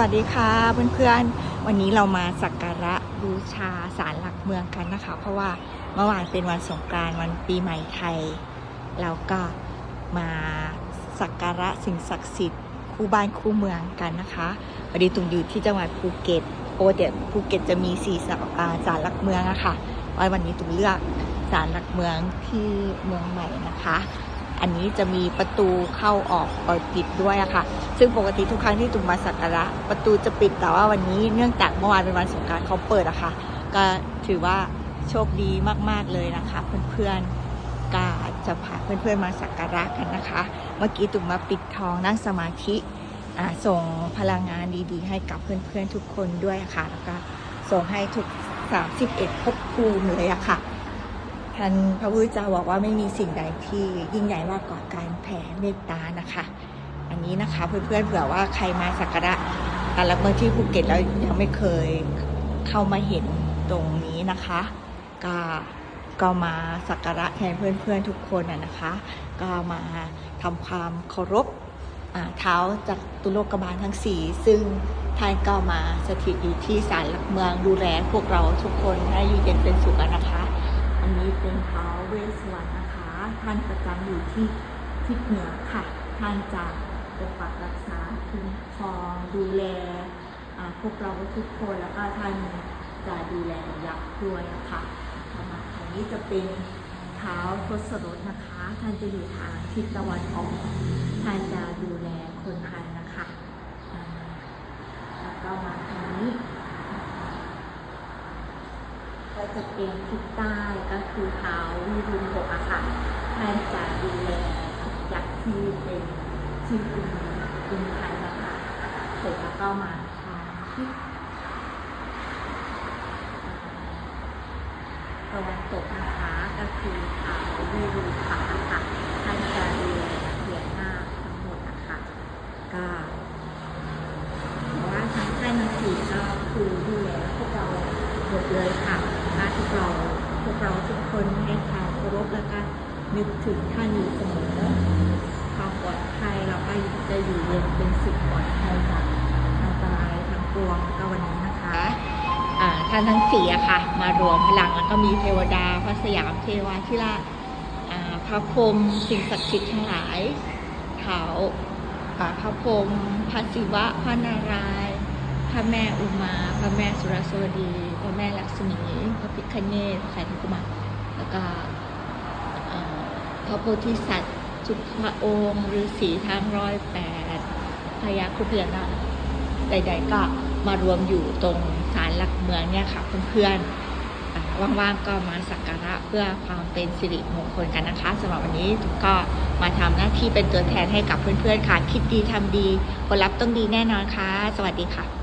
วัสดีค่ะเพื่อนๆ วันนี้เรามาสักการะบูชาศาลหลักเมืองกันนะคะ เพราะว่าเมื่อวานเป็นวันสงกรานต์วันปีใหม่ไทย เราก็มาสักการะสิ่งศักดิ์สิทธิ์คู่บ้านคู่เมืองกันนะคะพอดีตุงอยู่ที่จังหวัดภูเก็ตโอเดี๋ยวภูเก็ตจะมีสี่ศาลหลักเมืองอะคะว่าวันนี้ตุงเลือกศาลหลักเมืองที่เมืองใหม่นะคะ อันนี้จะมีประตูเข้าออกเปิดปิดด้วยอะค่ะ ซึ่งปกติทุกครั้งที่ตุงมาสักการะประตูจะปิดแต่ว่าวันนี้เนื่องจากเมื่อวานเป็นวันสงการเขาเปิดอะค่ะ ก็ถือว่าโชคดีมากๆเลยนะคะ เพื่อนๆก็จะพาเพื่อนๆมาสักการะกันนะคะ เมื่อกี้ตุงมาปิดทองนั่งสมาธิส่งพลังงานดีๆ ให้กับเพื่อนๆทุกคนด้วยะค่ะแล้วก็ส่งให้ทุก 31ภพภูมิเลยอะค่ะ ท่านพระพุทธเจ้าบอกว่าไม่มีสิ่งใดที่ยิ่งใหญ่มากกว่าการแผ่เมตตานะคะ อันนี้นะคะเพื่อนๆเผื่อว่าใครมาสักการะการรับเมื่อที่ภูเก็ตแล้วยังไม่เคยเข้ามาเห็นตรงนี้นะคะ ก็ก็มาสักการะแทนเพื่อนๆทุกคนนะคะ ก็มาทำความเคารพเท้าจากตุโลกบาลทั้งสี่ซึ่งท่านก็มาสถิตอยู่ที่ศาลหลักเมืองดูแลพวกเราทุกคนให้อยู่เย็น เป็นเท้าวเวสสวรรณนะคะ ท่านประจำอยู่ที่ทิศเหนือค่ะ ท่านจะปกปักรักษาคุ้มครองดูแลพวกเราทุกคนแล้วก็ท่านจะดูแลยักษ์ด้วยนะคะสำหรับทางนี้จะเป็นเท้าวทศรถนะคะ ท่านจะอยู่ทางทิศตะวันออก ท่านจะดูแลคนไทยนะคะแล้วก็มาทางนี้ ก็ จะเป็นทิศใต้ก็คือเท้าวิรุณบกอะค่ะท่านจะดูแลยักษ์ที่เป็นชื่อคุณคุณไทยนะคะเสร็จแล้วก็มาทางทิศตะวันตกนะคะก็คือเท้าวิรุณค่ะค่ะท่านจะดูแลเหรียหน้าทั้งหมดนะคะก็เพราะว่าทั้งค่ายนังสีก็คือดูแลพวกเราหมดเลยค่ะ ว่าพวกเราพวกเราทุกคนให้ความเคารพแล้วก็นึกถึงท่านอยู่เสมอความปลอดภัยเราก็จะอยู่เย็นเป็นสุขปลอดภัยจากอันตรายทั้งปวงก็วันนี้นะคะท่านทั้งสี่อะค่ะ มารวมพลังแล้วก็มีเทวดาพระสยามเทวาธิราชพระพรหมสิ่งศักดิ์สิทธิ์ทั้งหลายเท้าพระพรหมพระศิวะพระนาราย ระแม่อุมา พระแม่สุรสวดี พระแม่ลักษมี พระพิฆเนศพระไข่ทุกุมาแล้วก็พระโพธิสัตว์จุพระองค์ฤาษีทั้งร้อยแปดพญาครุพญานาใด ๆ ก็มารวมอยู่ตรงศาลหลักเมืองเนี่ยค่ะเพื่อนๆว่างๆก็มาสักการะเพื่อความเป็นสิริมงคลกันนะคะสำหรับวันนี้ก็มาทำหน้าที่เป็นตัวแทนให้กับเพื่อนๆค่ะ คิดดีทำดีผลลัพธ์ต้องดีแน่นอนค่ะ สวัสดีค่ะ